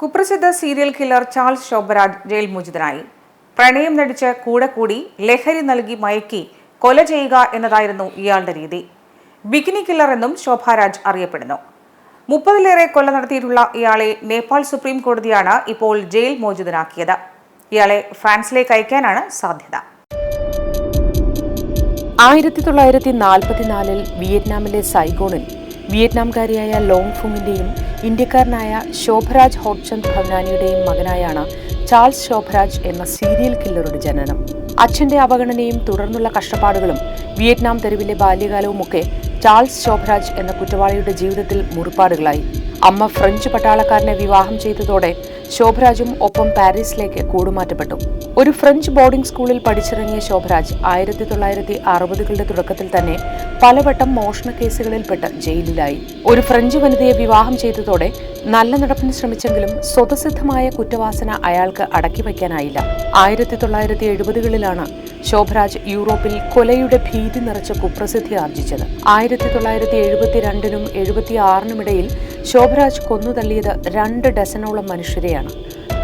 കുപ്രസിദ്ധ serial killer Charles Sobhraj jail മോചിതനായി. പ്രണയം നടിച്ച് കൂടെ കൂടി ലഹരി നൽകി മയക്കി കൊല ചെയ്യുക എന്നതായിരുന്നു ഇയാളുടെ രീതി. ബിക്കിനി കില്ലർ എന്നും ശോഭാരാജ് അറിയപ്പെടുന്നു. മുപ്പതിലേറെ കൊല നടത്തിയിട്ടുള്ള ഇയാളെ നേപ്പാൾ സുപ്രീം കോടതിയാണ് ഇപ്പോൾ ജയിൽ മോചിതനാക്കിയത്. ഇയാളെ ഫ്രാൻസിലേക്ക് അയക്കാനാണ് സാധ്യത. ആയിരത്തി തൊള്ളായിരത്തി നാൽപ്പത്തിനാലിൽ വിയറ്റ്നാമിലെ സൈഗോണിൽ വിയറ്റ്നാംകാരിയായ ലോങ് ഫുങ്ങിന്റെയും ഇന്ത്യക്കാരനായ ശോഭരാജ് ഹോട്ട്ചന്ദ് ഭവനാനിയുടെയും മകനായാണ് ചാൾസ് ശോഭരാജ് എന്ന സീരിയൽ കില്ലറുടെ ജനനം. അച്ഛന്റെ അവഗണനയും തുടർന്നുള്ള കഷ്ടപ്പാടുകളും വിയറ്റ്നാം തെരുവിലെ ബാല്യകാലവുമൊക്കെ ചാൾസ് ശോഭരാജ് എന്ന കുറ്റവാളിയുടെ ജീവിതത്തിൽ മുറിപ്പാടുകളായി. അമ്മ ഫ്രഞ്ച് പട്ടാളക്കാരനെ വിവാഹം ചെയ്തതോടെ ശോഭരാജും ഒപ്പം പാരീസിലേക്ക് കൂടുമാറ്റപ്പെട്ടു. ഒരു ഫ്രഞ്ച് ബോർഡിംഗ് സ്കൂളിൽ പഠിച്ചിറങ്ങിയ ശോഭരാജ് ആയിരത്തി തൊള്ളായിരത്തി അറുപതുകളുടെ തുടക്കത്തിൽ തന്നെ പലവട്ടം മോഷണ കേസുകളിൽപ്പെട്ട് ജയിലിലായി. ഒരു ഫ്രഞ്ച് വനിതയെ വിവാഹം ചെയ്തതോടെ നല്ല നടപ്പിന് ശ്രമിച്ചെങ്കിലും സ്വതസിദ്ധമായ കുറ്റവാസന അയാൾക്ക് അടക്കി വയ്ക്കാനായില്ല. ആയിരത്തി തൊള്ളായിരത്തി എഴുപതുകളിലാണ് ശോഭരാജ് യൂറോപ്പിൽ കൊലയുടെ ഭീതി നിറച്ച കുപ്രസിദ്ധി ആർജിച്ചത്. ആയിരത്തി തൊള്ളായിരത്തി എഴുപത്തിരണ്ടിനും എഴുപത്തിയാറിനുമിടയിൽ ശോഭരാജ് കൊന്നുതള്ളിയത് രണ്ട് ഡസനോളം മനുഷ്യരെയാണ്.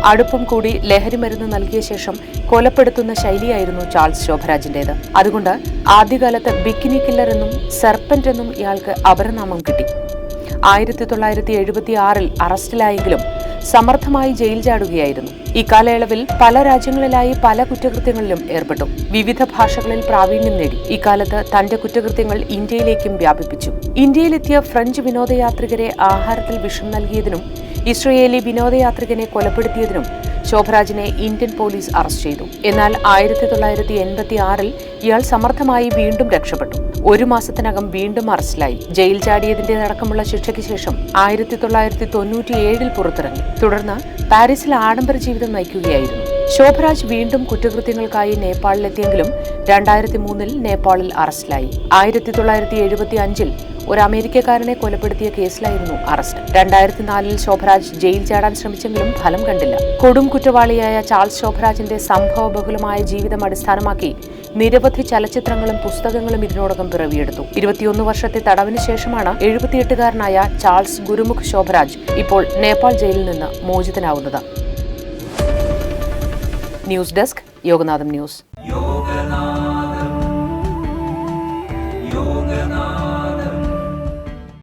അടുപ്പം കൂടി ലഹരി മരുന്ന് നൽകിയ ശേഷം കൊലപ്പെടുത്തുന്ന ശൈലിയായിരുന്നു ചാൾസ് ശോഭരാജിന്റേത് അതുകൊണ്ട് ആദ്യകാലത്ത് ബിക്കിനി കില്ലർ എന്നും സെർപ്പന്റ് എന്നും ഇയാൾക്ക് അപരനാമം കിട്ടി. ആയിരത്തി തൊള്ളായിരത്തി എഴുപത്തി ആറിൽ അറസ്റ്റിലായെങ്കിലും സമർത്ഥമായി ജയിൽ ചാടുകയായിരുന്നു. ഇക്കാലയളവിൽ പല രാജ്യങ്ങളിലായി പല കുറ്റകൃത്യങ്ങളിലും ഏർപ്പെട്ടു. വിവിധ ഭാഷകളിൽ പ്രാവീണ്യം നേടി. ഇക്കാലത്ത് തന്റെ കുറ്റകൃത്യങ്ങൾ ഇന്ത്യയിലേക്കും വ്യാപിപ്പിച്ചു. ഇന്ത്യയിലെത്തിയ ഫ്രഞ്ച് വിനോദയാത്രികരെ ആഹാരത്തിൽ വിഷം നൽകിയതിനും ഇസ്രയേലി വിനോദയാത്രികനെ കൊലപ്പെടുത്തിയതിനും ശോഭരാജിനെ ഇന്ത്യൻ പോലീസ് അറസ്റ്റ് ചെയ്തു. എന്നാൽ ആയിരത്തി തൊള്ളായിരത്തി എൺപത്തി ആറിൽ ഇയാൾ സമർത്ഥമായി വീണ്ടും രക്ഷപ്പെട്ടു. ഒരു മാസത്തിനകം വീണ്ടും അറസ്റ്റിലായി. ജയിൽ ചാടിയതിന്റെ അടക്കമുള്ള ശിക്ഷയ്ക്ക് ശേഷം ആയിരത്തി തൊള്ളായിരത്തി തൊണ്ണൂറ്റിയേഴിൽ പുറത്തിറങ്ങി. തുടർന്ന് പാരീസിൽ ആഡംബര ജീവിതം നയിക്കുകയായിരുന്നു. ശോഭരാജ് വീണ്ടും കുറ്റകൃത്യങ്ങൾക്കായി നേപ്പാളിലെത്തിയെങ്കിലും രണ്ടായിരത്തി മൂന്നിൽ നേപ്പാളിൽ അറസ്റ്റിലായി. ആയിരത്തി തൊള്ളായിരത്തി എഴുപത്തി അഞ്ചിൽ ഒരു അമേരിക്കക്കാരനെ കൊലപ്പെടുത്തിയ കേസിലായിരുന്നു അറസ്റ്റ്. രണ്ടായിരത്തി നാലിൽ ശോഭരാജ് ജയിൽ ചാടാൻ ശ്രമിച്ചെങ്കിലും ഫലം കണ്ടില്ല. കൊടും കുറ്റവാളിയായ ചാൾസ് ശോഭരാജിന്റെ സംഭവ ബഹുലമായ ജീവിതം അടിസ്ഥാനമാക്കി നിരവധി ചലച്ചിത്രങ്ങളും പുസ്തകങ്ങളും ഇതിനോടകം പിറവിയെടുത്തു. ഇരുപത്തിയൊന്ന് വർഷത്തെ തടവിന് ശേഷമാണ് എഴുപത്തിയെട്ടുകാരനായ ചാൾസ് ഗുരുമുഖ് ശോഭരാജ് ഇപ്പോൾ നേപ്പാൾ ജയിലിൽ നിന്ന് മോചിതനാവുന്നത്. News desk Yoganatham news.